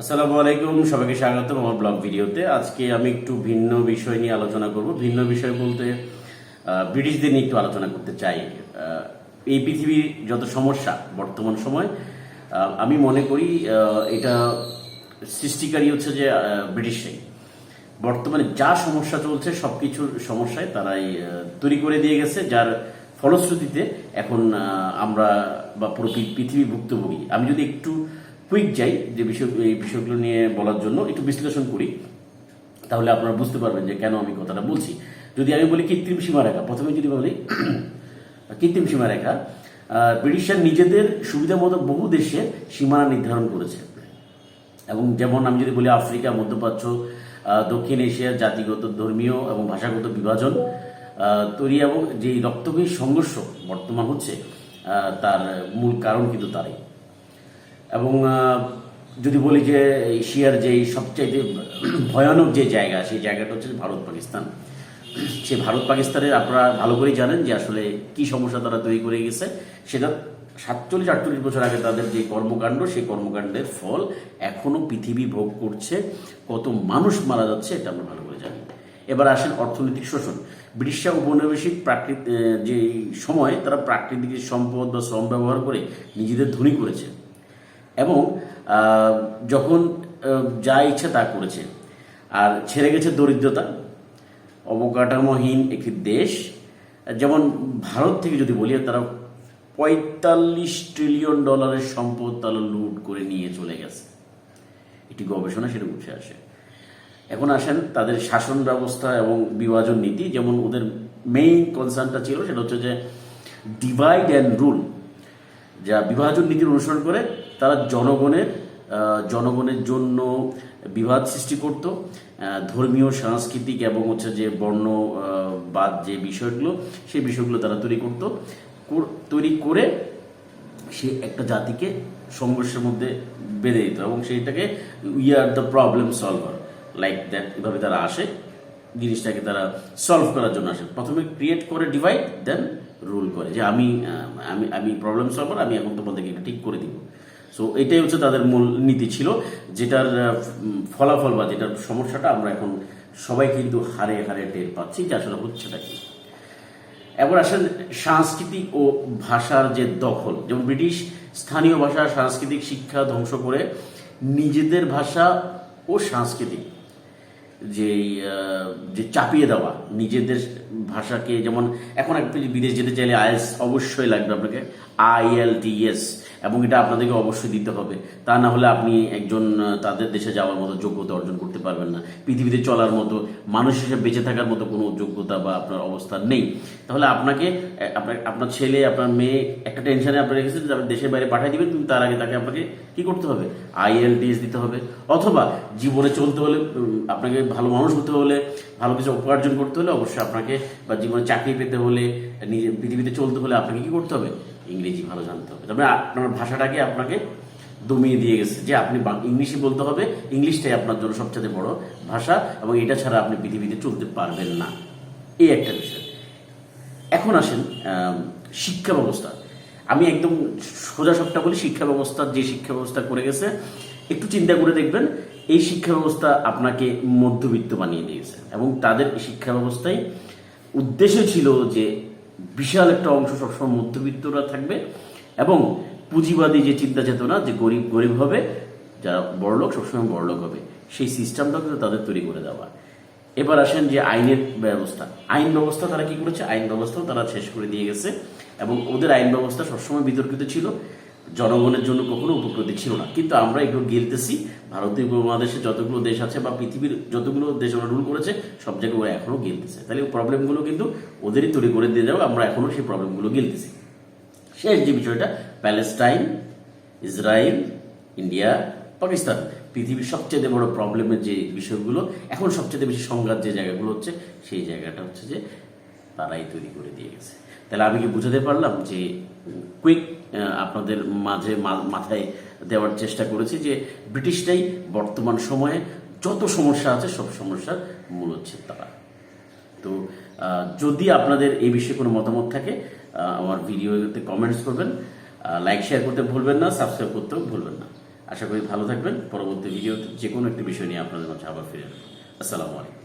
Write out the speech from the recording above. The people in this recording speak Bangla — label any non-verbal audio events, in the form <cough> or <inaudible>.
আসসালামু আলাইকুম, সবাইকে স্বাগত আমার ব্লগ ভিডিওতে। আজকে আমি একটু ভিন্ন বিষয় নিয়ে আলোচনা করব। ভিন্ন বিষয় বলতে ব্রিটিশদের নিয়ে একটু আলোচনা করতে চাই। এই পৃথিবীর যত সমস্যা বর্তমান সময় আমি মনে করি এটা সৃষ্টিকারী হচ্ছে যে ব্রিটিশরাই। বর্তমানে যা সমস্যা চলছে সব কিছুর সমস্যায় তারাই তৈরি করে দিয়ে গেছে, যার ফলশ্রুতিতে এখন আমরা বা পুরো পৃথিবী ভুক্তভোগী। আমি যদি একটু কুইক যাই যে বিষয় এই বিষয়গুলো নিয়ে বলার জন্য একটু বিশ্লেষণ করি। তাহলে আপনারা বুঝতে পারবেন যে কেন আমি কথাটা বলছি। যদি আমি বলি কৃত্রিম সীমারেখা, প্রথমে যদি বলি <clears throat> কৃত্রিম সীমারেখা ব্রিটিশরা নিজেদের সুবিধা মতো বহু দেশে সীমানা নির্ধারণ করেছে। এবং যেমন আমি যদি বলি আফ্রিকা, মধ্যপ্রাচ্য দক্ষিণ এশিয়ার জাতিগত ধর্মীয় এবং ভাষাগত বিভাজন তৈরি এবং যে রক্তবীর সংঘর্ষ বর্তমান হচ্ছে তার মূল কারণ কিন্তু তারই। এবং যদি বলি যে এশিয়ার যে সবচাইতে ভয়ানক যে জায়গা, সেই জায়গাটা হচ্ছে ভারত পাকিস্তান। সে ভারত পাকিস্তানের আপনারা ভালো করেই জানেন যে আসলে কি সমস্যা তারা তৈরি করে গেছে। সেটা সাতচল্লিশ, আটচল্লিশ বছর আগে তাদের যে কর্মকাণ্ড, সেই কর্মকাণ্ডের ফল এখনও পৃথিবী ভোগ করছে। কত মানুষ মারা যাচ্ছে, এটা আমরা ভালো করে জানি। এবার আসেন অর্থনৈতিক শোষণ। ব্রিটিশরা উপনিবেশিক প্রাকৃতিক যে সময় তারা প্রাকৃতিক সম্পদ বা শ্রম ব্যবহার করে নিজেদের ধনী করেছে। এবং যখন যা ইচ্ছা তা করেছে। আর ছেড়ে গেছে দরিদ্রতা। অবকাঠামোহীন একটি দেশ। যেমন ভারত থেকে যদি বলি, তারা পঁয়তাল্লিশ ট্রিলিয়ন ডলারের সম্পদ তারা লুট করে নিয়ে চলে গেছে। একটি গবেষণা, সেটা উঠে আসে। এখন আসেন তাদের শাসন ব্যবস্থা এবং বিভাজন নীতি। যেমন ওদের মেইন কনসার্নটা ছিল, সেটা হচ্ছে যে ডিভাইড অ্যান্ড রুল যা বিভাজন নীতির অনুসরণ করে তারা জনগণের জনগণের জন্য বিবাদ সৃষ্টি করত। ধর্মীয় সাংস্কৃতিক এবং হচ্ছে যে বর্ণ আহ, বাদ যে বিষয়গুলো সেই বিষয়গুলো তারা তৈরি করত। তৈরি করে সে একটা জাতিকে সংঘর্ষের মধ্যে বেঁধে দিত এবং সেইটাকে we are the problem solver like that এভাবে তারা আসে। জিনিসটাকে তারা সলভ করার জন্য আসে। প্রথমে ক্রিয়েট করে ডিভাইড দেন রুল করে যে আমি আমি আমি প্রবলেম সলভার আমি এখন তোমাদেরকে ঠিক করে দিব। সো এটাই হচ্ছে তাদের মূল নীতি ছিল, যেটার ফলাফল বা যেটার সমস্যাটা আমরা এখন সবাই কিন্তু হারে হারে টের পাচ্ছি যে আসলে হচ্ছেটা কি। এবার আসেন সাংস্কৃতিক ও ভাষার যে দখল, যেমন ব্রিটিশ স্থানীয় ভাষা, সাংস্কৃতিক শিক্ষা ধ্বংস করে নিজেদের ভাষা ও সাংস্কৃতিক যে যে চাপিয়ে দেওয়া নিজেদের ভাষাকে, যেমন এখন আপনি বিদেশ যেতে চাইলে আইএলস অবশ্যই লাগবে আপনাকে আইএলটিএস এবং এটা আপনাদেরকে অবশ্যই দিতে হবে। তা না হলে আপনি একজন তাদের দেশে যাওয়ার মতো যোগ্যতা অর্জন করতে পারবেন না। পৃথিবীতে চলার মতো, মানুষ হিসেবে বেঁচে থাকার মতো কোনো যোগ্যতা বা আপনার অবস্থা নেই। তাহলে আপনাকে আপনার আপনার ছেলে, আপনার মেয়ে একটা টেনশনে আপনার রেখেছে দেশের বাইরে পাঠিয়ে দিবেন কিন্তু তার আগে তাকে আপনাকে কি করতে হবে? আইএলটিএস দিতে হবে। অথবা জীবনে চলতে হলে আপনাকে ভালো মানুষ হতে হলে, ভালো কিছু উপার্জন করতে হলে অবশ্যই আপনাকে বা জীবনে চাকরি পেতে হলে নিজে পৃথিবীতে চলতে হলে আপনাকে কি করতে হবে? ইংরেজি ভালো জানতে হবে। তবে আপনার ভাষাটাকে আপনাকে দমিয়ে দিয়ে গেছে যে আপনি ইংলিশে বলতে হবে। ইংলিশটাই আপনার জন্য সবচেয়ে বড় ভাষা এবং এটা ছাড়া আপনি পৃথিবীতে চলতে পারবেন না। এই একটা বিষয়। এখন আসেন শিক্ষা ব্যবস্থা। আমি একদম সোজা সবটা বলি শিক্ষা ব্যবস্থা, যে শিক্ষা ব্যবস্থা করে গেছে, একটু চিন্তা করে দেখবেন এই শিক্ষা ব্যবস্থা আপনাকে মধ্যবিত্ত বানিয়ে দিয়েছে এবং তাদের শিক্ষা ব্যবস্থায় উদ্দেশ্য ছিল যে বিশাল একটা অংশ সবসময় মধ্যবিত্তরা থাকবে এবং পুঁজিবাদী যে চিন্তা চেতনা যে গরিব গরিব হবে, যারা বড়লোক সবসময় বড়লোক হবে, সেই সিস্টেমটাও কিন্তু তাদের তৈরি করে দেওয়া। এবার আসেন যে আইনের ব্যবস্থা। আইন ব্যবস্থা তারা কি করেছে? আইন ব্যবস্থাও তারা শেষ করে দিয়ে গেছে এবং ওদের আইন ব্যবস্থা সবসময় বিতর্কিত ছিল। জনগণের জন্য কখনো উপকৃত ছিল না। কিন্তু আমরা এগুলো গেলতেছি। ভারতীয় উপমহাদেশে যতগুলো দেশ আছে বা পৃথিবীর যতগুলো দেশ ওরা রুল করেছে, সব জায়গায় ওরা এখনও গেলতেছে। তাহলে প্রবলেমগুলো কিন্তু ওদেরই তৈরি করে দিয়ে যাবে। আমরা এখনও সেই প্রবলেমগুলো গেলতেছি। শেষ যে বিষয়টা প্যালেস্টাইন ইসরায়েল ইন্ডিয়া পাকিস্তান পৃথিবীর সবচেয়ে বড় প্রবলেমের যে বিষয়গুলো, এখন সবচেয়ে বেশি সংঘাত যে জায়গাগুলো হচ্ছে, সেই জায়গাটা হচ্ছে যে তারাই তৈরি করে দিয়ে গেছে। তাহলে আমি কি বুঝাতে পারলাম যে কুইক আপনাদের মাঝে মাথায় দেওয়ার চেষ্টা করেছি যে ব্রিটিশটাই বর্তমান সময়ে যত সমস্যা আছে সব সমস্যার মূল হচ্ছে তারা। তো যদি আপনাদের এই বিষয়ে কোনো মতামত থাকে আমার ভিডিওতে কমেন্টস করবেন লাইক শেয়ার করতে ভুলবেন না সাবস্ক্রাইব করতেও ভুলবেন না। আশা করি ভালো থাকবেন। পরবর্তী ভিডিওতে যে কোনো একটি বিষয় নিয়ে আপনাদের মাঝে আবার ফিরে। আসসালামু আলাইকুম।